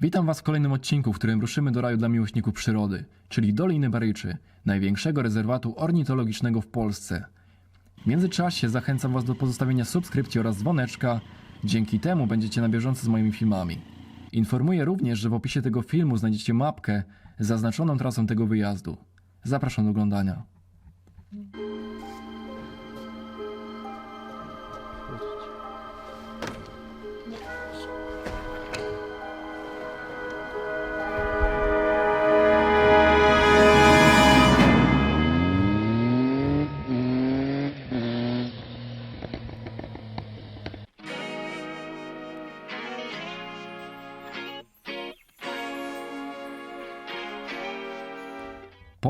Witam Was w kolejnym odcinku, w którym ruszymy do raju dla miłośników przyrody, czyli Doliny Baryczy, największego rezerwatu ornitologicznego w Polsce. W międzyczasie zachęcam Was do pozostawienia subskrypcji oraz dzwoneczka, dzięki temu będziecie na bieżąco z moimi filmami. Informuję również, że w opisie tego filmu znajdziecie mapkę z zaznaczoną trasą tego wyjazdu. Zapraszam do oglądania.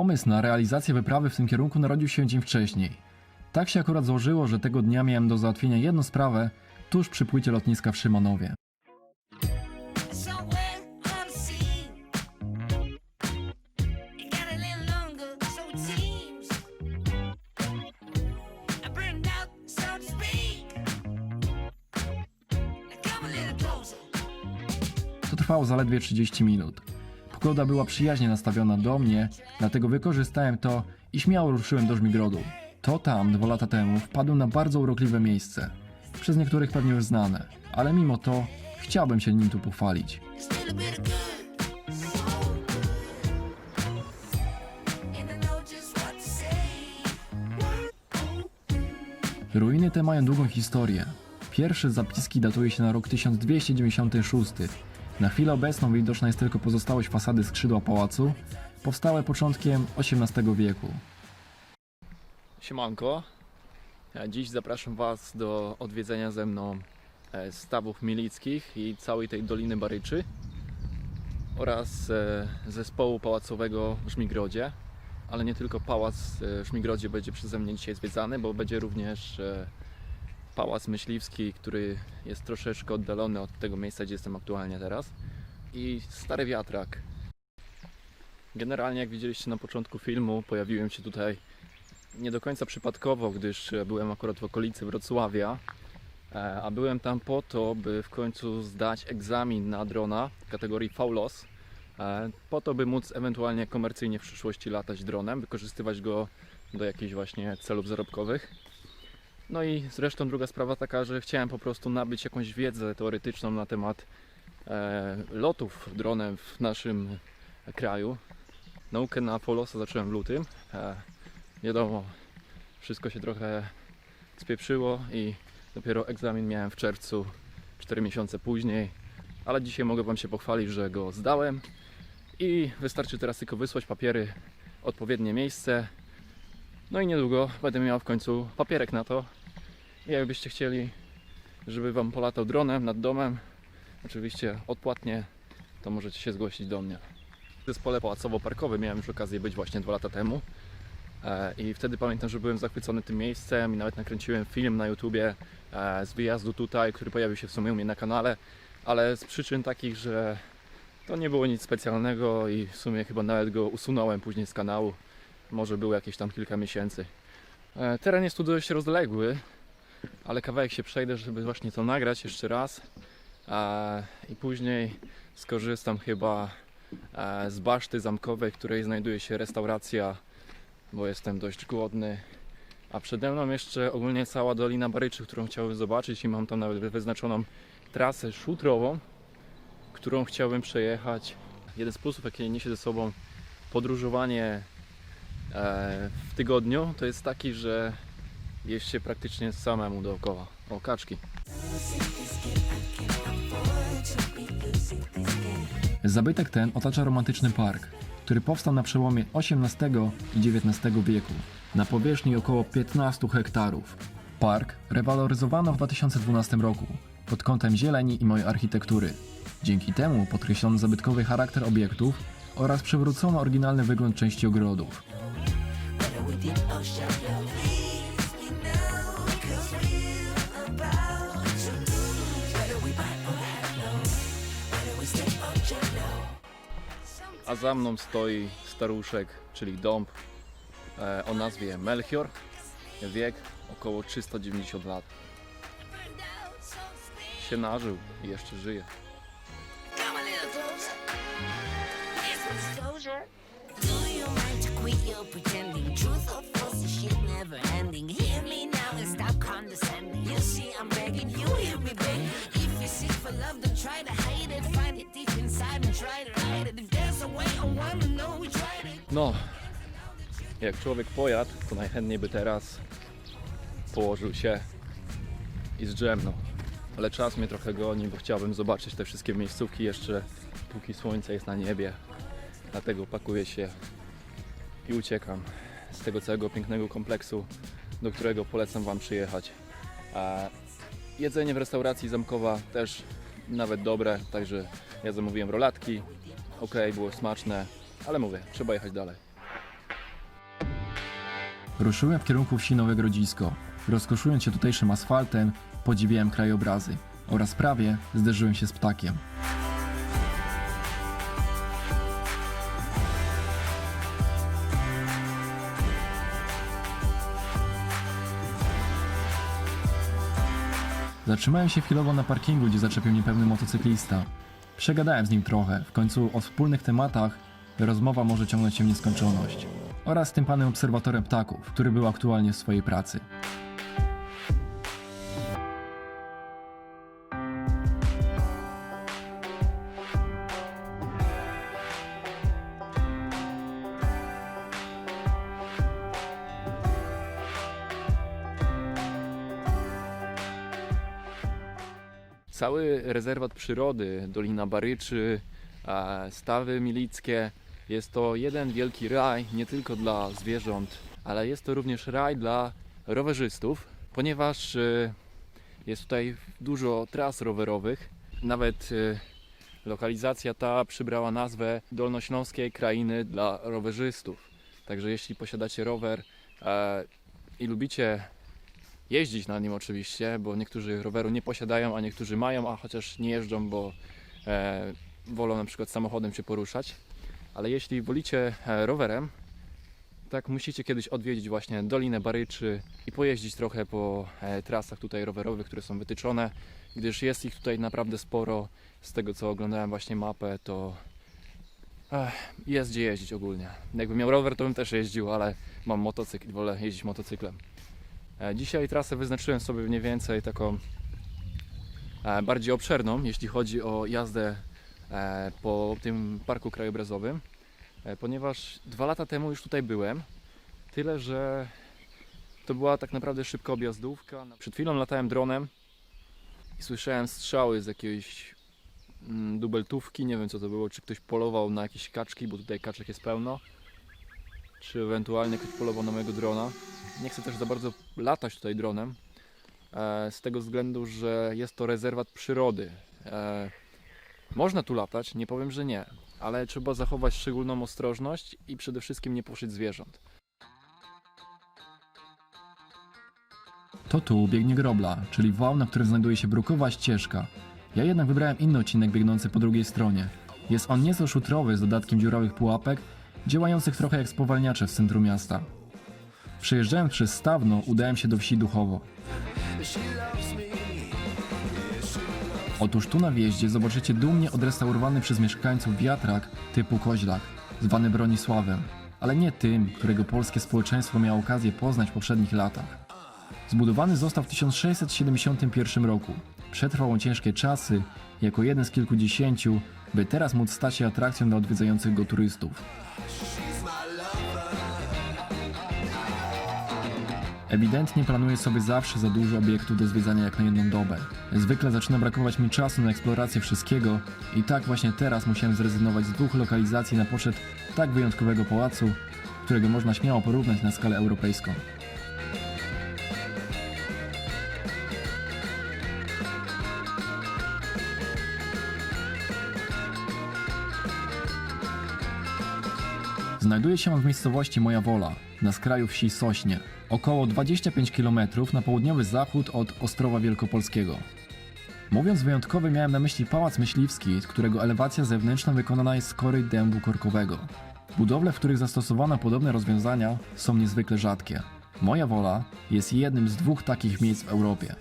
Pomysł na realizację wyprawy w tym kierunku narodził się dzień wcześniej. Tak się akurat złożyło, że tego dnia miałem do załatwienia jedną sprawę tuż przy płycie lotniska w closer. To trwało zaledwie 30 minut. Pogoda była przyjaźnie nastawiona do mnie, dlatego wykorzystałem to i śmiało ruszyłem do Żmigrodu. To tam, dwa lata temu, wpadłem na bardzo urokliwe miejsce. Przez niektórych pewnie już znane, ale mimo to chciałbym się nim tu pochwalić. Ruiny te mają długą historię. Pierwsze zapiski datuje się na rok 1296. Na chwilę obecną widoczna jest tylko pozostałość fasady skrzydła pałacu, powstałe początkiem XVIII wieku. Siemanko. Dziś zapraszam Was do odwiedzenia ze mną e, stawów milickich i całej tej Doliny Baryczy oraz e, zespołu pałacowego w Żmigrodzie. Ale nie tylko pałac e, w Żmigrodzie będzie przeze mnie dzisiaj zwiedzany, bo będzie również pałac myśliwski, który jest troszeczkę oddalony od tego miejsca, gdzie jestem aktualnie teraz. I stary wiatrak. Generalnie, jak widzieliście na początku filmu, pojawiłem się tutaj nie do końca przypadkowo, gdyż e, byłem akurat w okolicy Wrocławia. E, A byłem tam po to, by w końcu zdać egzamin na drona kategorii VLOS. e, Po to, by móc ewentualnie komercyjnie w przyszłości latać dronem, wykorzystywać go do jakichś właśnie celów zarobkowych. No i zresztą druga sprawa taka, że chciałem po prostu nabyć jakąś wiedzę teoretyczną na temat e, lotów dronem w naszym kraju. Naukę na Polosa zacząłem w lutym. E, wiadomo, wszystko się trochę spieprzyło i dopiero egzamin miałem w czerwcu, 4 miesiące później. Ale dzisiaj mogę Wam się pochwalić, że go zdałem i wystarczy teraz tylko wysłać papiery odpowiednie miejsce. No i niedługo będę miał w końcu papierek na to. Jakbyście chcieli, żeby Wam polatał dronem nad domem, oczywiście odpłatnie, to możecie się zgłosić do mnie. W zespole pałacowo-parkowym miałem już okazję być właśnie dwa lata temu. E, I wtedy pamiętam, że byłem zachwycony tym miejscem i nawet nakręciłem film na YouTubie e, z wyjazdu tutaj, który pojawił się w sumie u mnie na kanale, ale z przyczyn takich, że to nie było nic specjalnego i w sumie chyba nawet go usunąłem później z kanału. Może było jakieś tam kilka miesięcy. E, Teren jest tu dość rozległy, ale kawałek się przejdę, żeby właśnie to nagrać jeszcze raz. E, I później skorzystam chyba e, z baszty zamkowej, w której znajduje się restauracja, bo jestem dość głodny. A przede mną jeszcze ogólnie cała Dolina Baryczy, którą chciałbym zobaczyć i mam tam nawet wyznaczoną trasę szutrową, którą chciałbym przejechać. Jeden z plusów, jakie niesie ze sobą podróżowanie e, w tygodniu, to jest taki, że jest się praktycznie samemu dookoła. O, kaczki. Zabytek ten otacza romantyczny park, który powstał na przełomie XVIII i XIX wieku, na powierzchni około 15 hektarów. Park rewaloryzowano w 2012 roku pod kątem zieleni i mojej architektury. Dzięki temu podkreślono zabytkowy charakter obiektów oraz przywrócono oryginalny wygląd części ogrodów. A za mną stoi staruszek, czyli dąb e, o nazwie Melchior. Wiek około 390 lat. Się nażył i jeszcze żyje. No, jak człowiek pojadł, to najchętniej by teraz położył się i zdrzemnął. Ale czas mnie trochę goni, bo chciałbym zobaczyć te wszystkie miejscówki jeszcze, póki słońce jest na niebie. Dlatego pakuję się i uciekam z tego całego pięknego kompleksu, do którego polecam Wam przyjechać. A jedzenie w restauracji Zamkowa też nawet dobre, także ja zamówiłem rolatki. Ok, było smaczne, ale mówię, trzeba jechać dalej. Ruszyłem w kierunku wsi Nowe Grodzisko. Rozkoszując się tutejszym asfaltem, podziwiałem krajobrazy oraz prawie zderzyłem się z ptakiem. Zatrzymałem się chwilowo na parkingu, gdzie zaczepił mnie pewny motocyklista. Przegadałem z nim trochę, w końcu o wspólnych tematach rozmowa może ciągnąć się w nieskończoność. Oraz tym panem obserwatorem ptaków, który był aktualnie w swojej pracy. Cały rezerwat przyrody, Dolina Baryczy, Stawy Milickie jest to jeden wielki raj nie tylko dla zwierząt, ale jest to również raj dla rowerzystów, ponieważ e, jest tutaj dużo tras rowerowych. Nawet e, lokalizacja ta przybrała nazwę Dolnośląskiej Krainy dla rowerzystów. Także jeśli posiadacie rower e, i lubicie jeździć na nim oczywiście, bo niektórzy roweru nie posiadają, a niektórzy mają, a chociaż nie jeżdżą, bo wolą na przykład samochodem się poruszać. Ale jeśli wolicie e, rowerem, tak musicie kiedyś odwiedzić właśnie Dolinę Baryczy i pojeździć trochę po e, trasach tutaj rowerowych, które są wytyczone, gdyż jest ich tutaj naprawdę sporo. Z tego co oglądałem właśnie mapę, to ech, jest gdzie jeździć ogólnie. Jakbym miał rower, to bym też jeździł, ale mam motocykl i wolę jeździć motocyklem. E, Dzisiaj trasę wyznaczyłem sobie mniej więcej taką bardziej obszerną, jeśli chodzi o jazdę po tym parku krajobrazowym, e, ponieważ dwa lata temu już tutaj byłem, tyle że to była tak naprawdę szybka objazdówka. Przed chwilą latałem dronem i słyszałem strzały z jakiejś mm, dubeltówki, nie wiem co to było, czy ktoś polował na jakieś kaczki, bo tutaj kaczek jest pełno, czy ewentualnie ktoś polował na mojego drona. Nie chcę też za bardzo latać tutaj dronem, e, z tego względu, że jest to rezerwat przyrody. Można tu latać, nie powiem, że nie, ale trzeba zachować szczególną ostrożność i przede wszystkim nie puszyć zwierząt. To tu biegnie grobla, czyli wał, na którym znajduje się brukowa ścieżka. Ja jednak wybrałem inny odcinek biegnący po drugiej stronie. Jest on nieco szutrowy z dodatkiem dziurowych pułapek, działających trochę jak spowalniacze w centrum miasta. Przejeżdżając przez Stawno, udałem się do wsi Duchowo. Otóż tu na wjeździe zobaczycie dumnie odrestaurowany przez mieszkańców wiatrak typu koźlak, zwany Bronisławem, ale nie tym, którego polskie społeczeństwo miało okazję poznać w poprzednich latach. Zbudowany został w 1671 roku. Przetrwał on ciężkie czasy jako jeden z kilkudziesięciu, by teraz móc stać się atrakcją dla odwiedzających go turystów. Ewidentnie planuję sobie zawsze za dużo obiektów do zwiedzania jak na jedną dobę. Zwykle zaczyna brakować mi czasu na eksplorację wszystkiego i tak właśnie teraz musiałem zrezygnować z dwóch lokalizacji na poczet tak wyjątkowego pałacu, którego można śmiało porównać na skalę europejską. Znajduje się on w miejscowości Moja Wola, na skraju wsi Sośnie, około 25 km na południowy zachód od Ostrowa Wielkopolskiego. Mówiąc wyjątkowy miałem na myśli pałac myśliwski, którego elewacja zewnętrzna wykonana jest z kory dębu korkowego. Budowle, w których zastosowano podobne rozwiązania są niezwykle rzadkie. Moja Wola jest jednym z dwóch takich miejsc w Europie.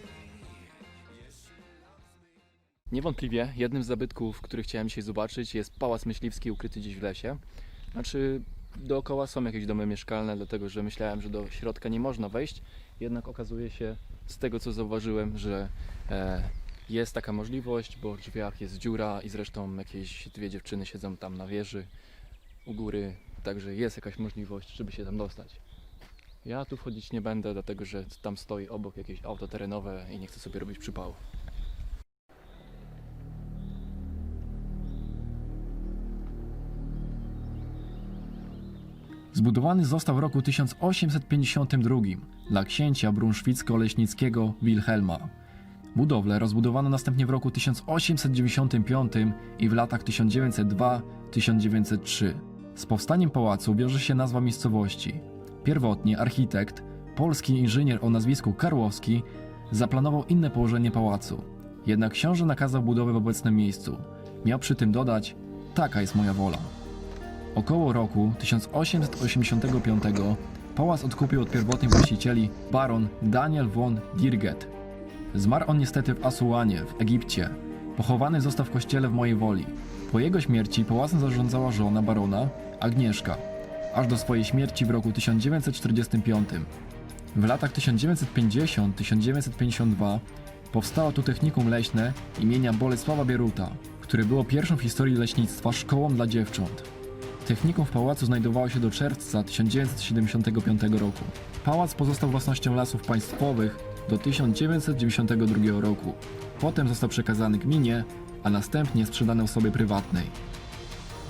Niewątpliwie jednym z zabytków, który chciałem dzisiaj zobaczyć jest Pałac Myśliwski ukryty gdzieś w lesie. Znaczy, dookoła są jakieś domy mieszkalne, dlatego że myślałem, że do środka nie można wejść. Jednak okazuje się, z tego co zauważyłem, że e, jest taka możliwość, bo w drzwiach jest dziura i zresztą jakieś dwie dziewczyny siedzą tam na wieży u góry, także jest jakaś możliwość, żeby się tam dostać. Ja tu wchodzić nie będę, dlatego że tam stoi obok jakieś auto terenowe i nie chcę sobie robić przypału. Zbudowany został w roku 1852 dla księcia brunszwicko-leśnickiego Wilhelma. Budowlę rozbudowano następnie w roku 1895 i w latach 1902-1903. Z powstaniem pałacu wiąże się nazwa miejscowości. Pierwotnie architekt, polski inżynier o nazwisku Karłowski, zaplanował inne położenie pałacu. Jednak książę nakazał budowę w obecnym miejscu. Miał przy tym dodać: Taka jest moja wola. Około roku 1885 pałac odkupił od pierwotnych właścicieli baron Daniel von Dirget. Zmarł on niestety w Asuanie, w Egipcie. Pochowany został w kościele w mojej woli. Po jego śmierci pałacem zarządzała żona barona, Agnieszka, aż do swojej śmierci w roku 1945. W latach 1950-1952 powstało tu technikum leśne imienia Bolesława Bieruta, które było pierwszą w historii leśnictwa szkołą dla dziewcząt. Technikum w pałacu znajdowało się do czerwca 1975 roku. Pałac pozostał własnością lasów państwowych do 1992 roku. Potem został przekazany gminie, a następnie sprzedany osobie prywatnej.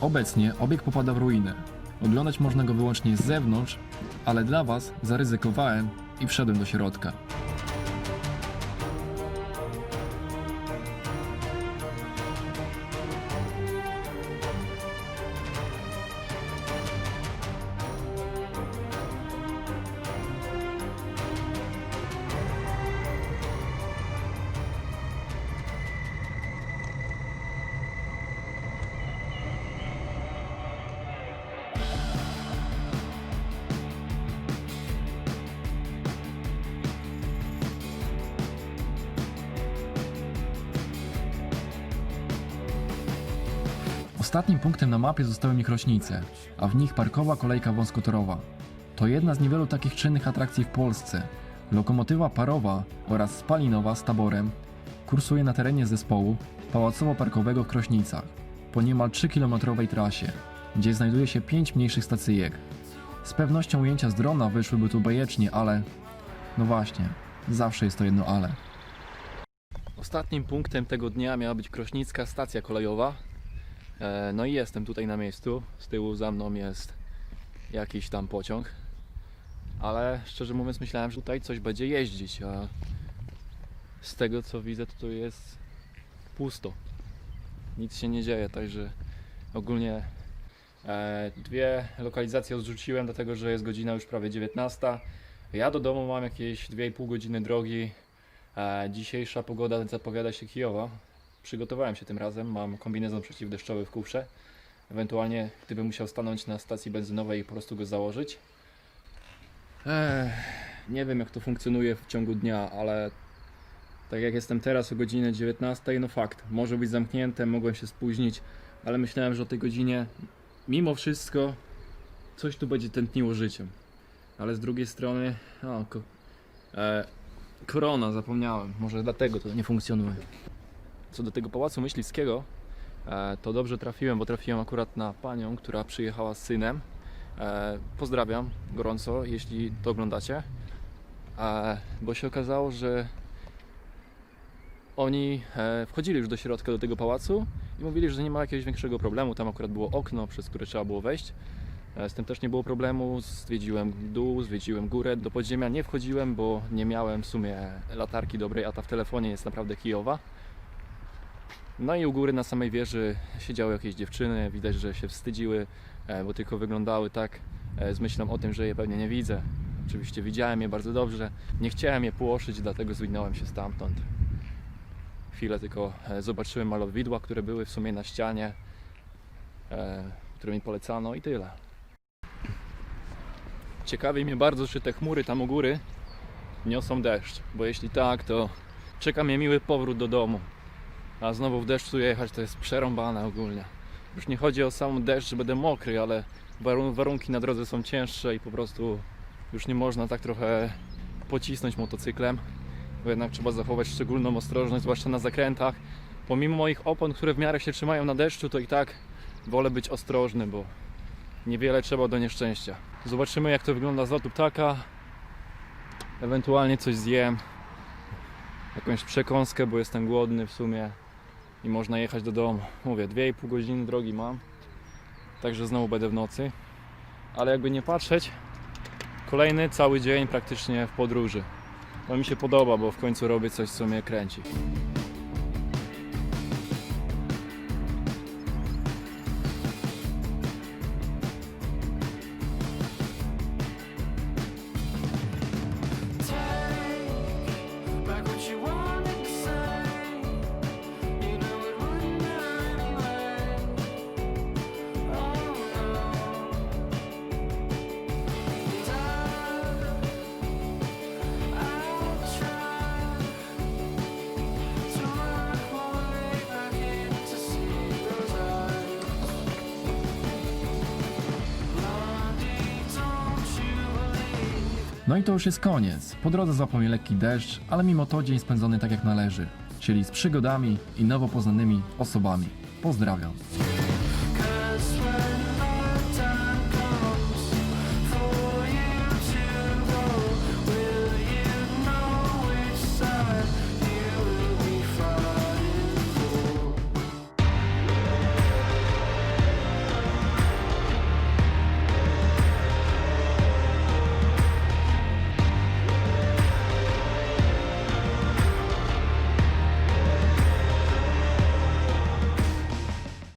Obecnie obiekt popada w ruinę. Oglądać można go wyłącznie z zewnątrz, ale dla Was zaryzykowałem i wszedłem do środka. Ostatnim punktem na mapie zostały Mikrośnice, a w nich parkowa kolejka wąskotorowa. To jedna z niewielu takich czynnych atrakcji w Polsce. Lokomotywa parowa oraz spalinowa z taborem kursuje na terenie zespołu pałacowo-parkowego w Krośnicach po niemal 3-kilometrowej trasie, gdzie znajduje się 5 mniejszych stacyjek. Z pewnością ujęcia z drona wyszłyby tu bajecznie, ale... No właśnie, zawsze jest to jedno ale. Ostatnim punktem tego dnia miała być Krośnicka stacja kolejowa. E, No i jestem tutaj na miejscu. Z tyłu za mną jest jakiś tam pociąg. Ale szczerze mówiąc myślałem, że tutaj coś będzie jeździć, a z tego co widzę to tu jest pusto. Nic się nie dzieje, także ogólnie e, dwie lokalizacje odrzuciłem, dlatego że jest godzina już prawie 19. Ja do domu mam jakieś 2,5 godziny drogi. E, dzisiejsza pogoda zapowiada się kijowa. Przygotowałem się tym razem, mam kombinezon przeciwdeszczowy w kufrze. Ewentualnie, gdybym musiał stanąć na stacji benzynowej i po prostu go założyć. Ech, nie wiem jak to funkcjonuje w ciągu dnia, ale tak jak jestem teraz o godzinie 19, no fakt, może być zamknięte, mogłem się spóźnić, ale myślałem, że o tej godzinie mimo wszystko coś tu będzie tętniło życiem. Ale z drugiej strony, o, ko- e, korona, zapomniałem, może dlatego to nie funkcjonuje. Co do tego pałacu myśliwskiego, e, to dobrze trafiłem, bo trafiłem akurat na panią, która przyjechała z synem. E, Pozdrawiam gorąco, jeśli to oglądacie. E, Bo się okazało, że oni wchodzili już do środka do tego pałacu i mówili, że nie ma jakiegoś większego problemu. Tam akurat było okno, przez które trzeba było wejść. Z tym też nie było problemu. Zwiedziłem dół, zwiedziłem górę. Do podziemia nie wchodziłem, bo nie miałem w sumie latarki dobrej, a ta w telefonie jest naprawdę kijowa. No i u góry na samej wieży siedziały jakieś dziewczyny, widać, że się wstydziły, e, bo tylko wyglądały tak e, z myślą o tym, że je pewnie nie widzę. Oczywiście widziałem je bardzo dobrze, nie chciałem je płoszyć, dlatego zwinąłem się stamtąd. Chwilę tylko e, zobaczyłem malowidła, które były w sumie na ścianie, które mi polecano i tyle. Ciekawi mnie bardzo, czy te chmury tam u góry niosą deszcz, bo jeśli tak, to czeka mnie miły powrót do domu. A znowu w deszczu jechać to jest przerąbane ogólnie. Już nie chodzi o sam deszcz, że będę mokry, ale warun- warunki na drodze są cięższe i po prostu już nie można tak trochę pocisnąć motocyklem, bo jednak trzeba zachować szczególną ostrożność, zwłaszcza na zakrętach. Pomimo moich opon, które w miarę się trzymają na deszczu, to i tak wolę być ostrożny, bo niewiele trzeba do nieszczęścia. Zobaczymy jak to wygląda z lotu ptaka. Ewentualnie coś zjem. Jakąś przekąskę, bo jestem głodny w sumie. I można jechać do domu. Mówię, 2,5 godziny drogi mam. Także znowu będę w nocy. Ale jakby nie patrzeć, kolejny cały dzień praktycznie w podróży. To mi się podoba, bo w końcu robię coś, co mnie kręci. No i to już jest koniec. Po drodze złapał mnie lekki deszcz, ale mimo to dzień spędzony tak jak należy. Czyli z przygodami i nowo poznanymi osobami. Pozdrawiam.